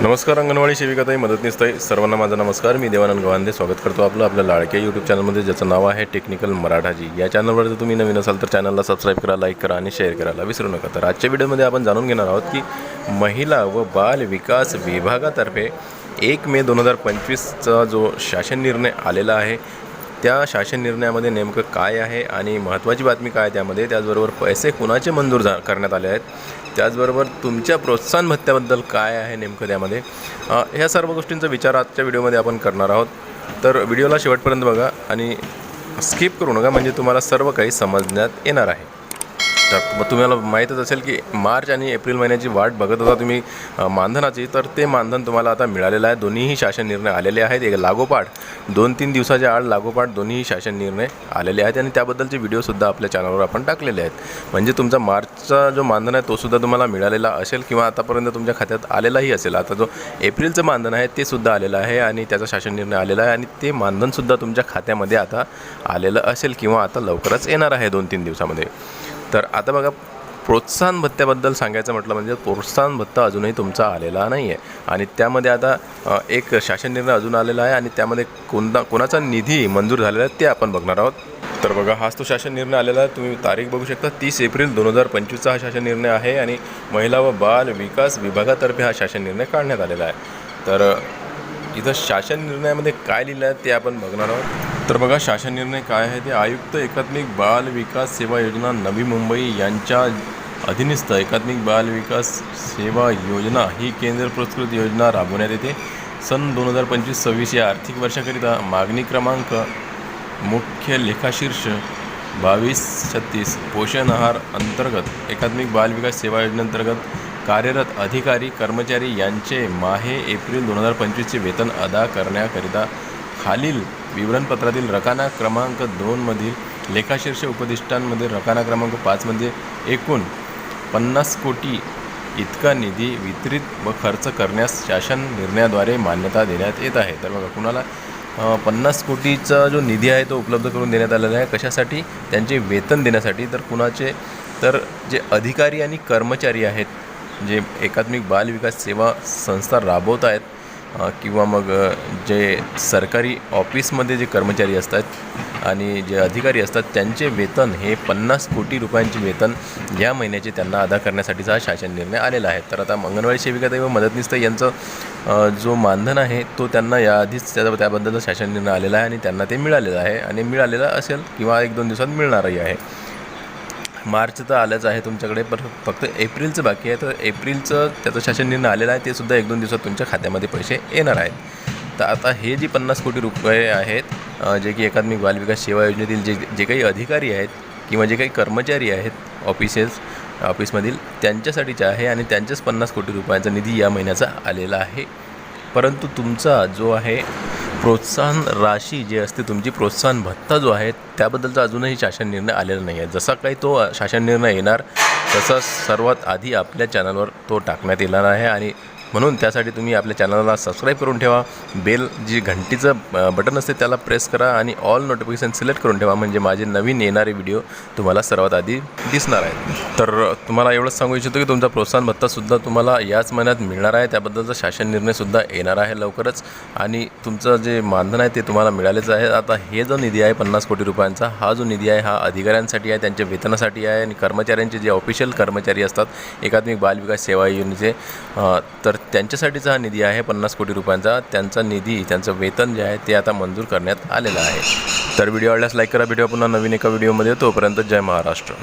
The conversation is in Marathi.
नमस्कार अंगणवाडी सेविकाताई मदतनीसताई सर्वांना माझा नमस्कार. मी देवानंद गवांदे स्वागत करतो आपलं आपल्या लाडक्या यूट्यूब चॅनलमध्ये ज्याचं नाव आहे टेक्निकल मराठाजी. या चॅनलवर जर तुम्ही नवीन असाल तर चॅनलला सबस्क्राईब करा लाईक करा आणि शेअर करायला विसरू नका. तर आजच्या व्हिडिओमध्ये आपण जाणून घेणार आहोत की महिला व बाल विकास विभागातर्फे एक मे दोन हजार पंचवीसचा जो शासन निर्णय आलेला आहे त्या शासन निर्णयामध्ये नेमकं काय आहे आणि महत्त्वाची बातमी काय त्यामध्ये त्याचबरोबर पैसे कुणाचे मंजूर झा करण्यात आले आहेत त्याचबरोबर तुमच्या प्रोत्साहन भत्त्याबद्दल काय आहे नेमकं त्यामध्ये? ह्या सर्व गोष्टींचा विचार आजच्या व्हिडिओमध्ये आपण करणार आहोत. तर व्हिडिओला शेवटपर्यंत बघा आणि स्किप करू नका म्हणजे तुम्हाला सर्व काही समजण्यात येणार आहे. मग तुम्हाला माहीतच असेल की मार्च आणि एप्रिल महिन्याची वाट बघत होता तुम्ही मानधनाची. तर ते मानधन तुम्हाला आता मिळालेलं आहे. दोन्हीही शासन निर्णय आलेले आहेत. एक लागोपाठ दोन तीन दिवसाच्या आड लागोपाठ दोन्हीही शासन निर्णय आलेले आहेत आणि त्याबद्दलचे व्हिडिओसुद्धा आपल्या चॅनलवर आपण टाकलेले आहेत. म्हणजे तुमचा मार्चचा जो मानधन आहे तोसुद्धा तुम्हाला मिळालेला असेल किंवा आतापर्यंत तुमच्या खात्यात आलेलाही असेल. आता जो एप्रिलचं मानधन आहे ते सुद्धा आलेलं आहे आणि त्याचा शासन निर्णय आलेला आहे आणि ते मानधनसुद्धा तुमच्या खात्यामध्ये आता आलेलं असेल किंवा आता लवकरच येणार आहे दोन तीन दिवसामध्ये. तर आता बघा प्रोत्साहन भत्त्याबद्दल सांगायचं म्हटलं म्हणजे प्रोत्साहन भत्ता अजूनही तुमचा आलेला नाही आहे आणि त्यामध्ये आता एक शासन निर्णय अजून आलेला आहे आणि त्यामध्ये कोणता कोणाचा निधी मंजूर झालेला आहे ते आपण बघणार आहोत. तर बघा हाच तो शासन निर्णय आलेला आहे. तुम्ही तारीख बघू शकता तीस एप्रिल दोन हजार पंचवीसचा हा शासन निर्णय आहे आणि महिला व बाल विकास विभागातर्फे हा शासन निर्णय काढण्यात आलेला आहे. तर इथं शासन निर्णयामध्ये काय लिहिलं आहे ते आपण बघणार आहोत. तर बघा शासन निर्णय काय आहे ते आयुक्त एकात्मिक बाल विकास सेवा योजना नवी मुंबई यांच्या अधीनस्थ एकात्मिक बाल विकास सेवा योजना ही केंद्र पुरस्कृत योजना राबवण्यात येते. सन दोन हजार पंचवीस सव्वीस या आर्थिक वर्षाकरिता मागणी क्रमांक मुख्य लेखाशीर्ष बावीस छत्तीस पोषण आहार अंतर्गत एकात्मिक बाल विकास सेवा योजनेअंतर्गत कार्यरत अधिकारी कर्मचारी यांचे माहे एप्रिल दोन हजार पंचवीसचे वेतन अदा करण्याकरिता खालील विवरणपत्रातील रकाना क्रमांक दोनमधील लेखाशीर्ष उपदिष्टांमध्ये रकाना क्रमांक पाचमध्ये एकूण पन्नास कोटी इतका निधी वितरित व खर्च करण्यास शासन निर्णयाद्वारे मान्यता देण्यात येत आहे. तर बघा कुणाला पन्नास कोटीचा जो निधी आहे तो उपलब्ध करून देण्यात आलेला आहे. कशासाठी? त्यांचे वेतन देण्यासाठी. तर कुणाचे? तर जे अधिकारी आणि कर्मचारी आहेत जे एकात्मिक बाल विकास सेवा संस्था राबवत आहेत किंवा मग जे सरकारी ऑफिसमध्ये जे कर्मचारी असतात आणि जे अधिकारी असतात त्यांचे वेतन हे पन्नास कोटी रुपयांचे वेतन या महिन्याचे त्यांना अदा करण्यासाठीचा हा शासन निर्णय आलेला आहे. तर आता अंगणवाडी सेविका व मदतनीस यांचं जो मानधन आहे तो त्यांना याआधीच त्या त्याबद्दलचा शासन निर्णय आलेला आहे आणि त्यांना ते मिळालेलं आहे. आणि मिळालेलं असेल किंवा एक दोन दिवसात मिळणारही आहे. मार्च तर आलंच आहे तुमच्याकडे पण फक्त एप्रिलचं बाकी आहे. तर एप्रिलचं त्याचं शासन निर्णय आलेलं आहे ते सुद्धा एक दोन दिवसात तुमच्या खात्यामध्ये पैसे येणार आहेत. तर आता हे जी पन्नास कोटी रुपये आहेत जे की एकात्मिक बालविकास सेवा योजनेतील जे जे काही अधिकारी आहेत किंवा जे काही कर्मचारी आहेत ऑफिसेस ऑफिसमधील त्यांच्यासाठीचे आहे आणि त्यांच्याच पन्नास कोटी रुपयांचा निधी या महिन्याचा आलेला आहे. परंतु तुमचा जो आहे प्रोत्साहन राशी जी असते तुमची प्रोत्साहन भत्ता जो आहे त्याबद्दलचा अजूनही शासन निर्णय आलेला नाही आहे जसा काही तो शासन निर्णय येणार तसा सर्वात आधी आपल्या चॅनलवर तो टाकण्यात येणार आहे आणि म्हणून त्यासाठी तुम्ही आपल्या चॅनलला सबस्क्राईब करून ठेवा. बेल जी घंटीचं बटन असते त्याला प्रेस करा आणि ऑल नोटिफिकेशन सिलेक्ट करून ठेवा. म्हणजे माझे नवीन येणारे व्हिडिओ तुम्हाला सर्वात आधी दिसणार आहेत. तर तुम्हाला एवढंच सांगू इच्छितो की तुमचा प्रोत्साहन भत्तासुद्धा तुम्हाला याच महिन्यात मिळणार आहे. त्याबद्दलचा शासन निर्णयसुद्धा येणार आहे लवकरच. आणि तुमचं जे मानधन आहे ते तुम्हाला मिळालेच आहे. आता हे जो निधी आहे पन्नास कोटी रुपयांचा हा जो निधी आहे हा अधिकाऱ्यांसाठी आहे त्यांच्या वेतनासाठी आहे आणि कर्मचाऱ्यांचे जे ऑफिशियल कर्मचारी असतात एकात्मिक बाल विकास सेवा योजनेचे तर त्यांच्यासाठीचा हा निधी आहे पन्नास कोटी रुपयांचा. त्यांचा निधी त्यांचं वेतन जे आहे ते आता मंजूर करण्यात आलेलं आहे. तर व्हिडिओ आवडल्यास लाईक करा. व्हिडिओ पुन्हा नवीन एका व्हिडिओमध्ये तोपर्यंत जय महाराष्ट्र.